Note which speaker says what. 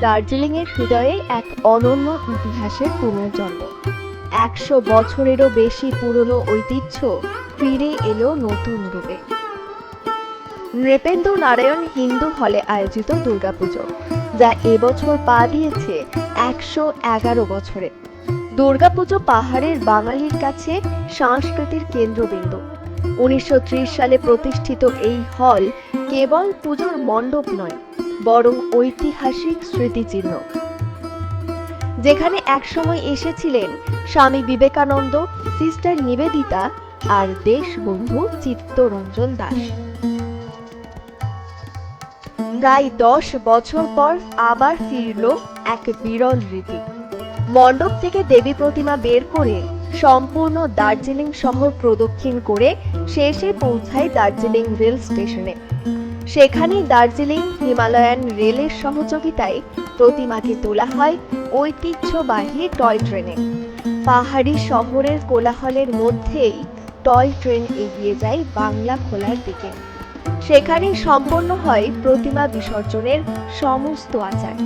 Speaker 1: দার্জিলিংয়ের হৃদয়ে এক অনন্য ইতিহাসের পুনর্জন্ম। একশো বছরেরও বেশি পুরনো ঐতিহ্য ফিরে এলো নতুন রূপে। নৃপেন্দ্র নারায়ণ হিন্দু হলে আয়োজিত দুর্গাপুজো, যা এবছর পা দিয়েছে একশো এগারো বছরে। দুর্গাপুজো পাহাড়ের বাঙালির কাছে সংস্কৃতির কেন্দ্রবিন্দু। উনিশশো ত্রিশ সালে প্রতিষ্ঠিত এই হল কেবল পুজোর মণ্ডপ নয় বরং ঐতিহাসিক স্মৃতিচিহ্ন। যেখানে একসময় এসেছিলেন স্বামী বিবেকানন্দ, সিস্টার নিবেদিতা আর দেশবন্ধু চিত্তরঞ্জন দাস। প্রায় দশ বছর পর আবার ফিরল এক বিরল রীতি। মণ্ডপ থেকে দেবী প্রতিমা বের করে সম্পূর্ণ দার্জিলিং শহর প্রদক্ষিণ করে শেষে পৌঁছায় দার্জিলিং রেল স্টেশনে। সেখানে দার্জিলিং হিমালয়ান রেলের সহযোগিতায় প্রতিমাটি তোলা হয় ঐতিহ্যবাহী টয় ট্রেনে। পাহাড়ি শহরের কোলাহলের মধ্যেই টয় ট্রেন এগিয়ে যায় বাংলা খোলার দিকে। সেখানে সম্পন্ন হয় প্রতিমা বিসর্জনের সমস্ত আচার।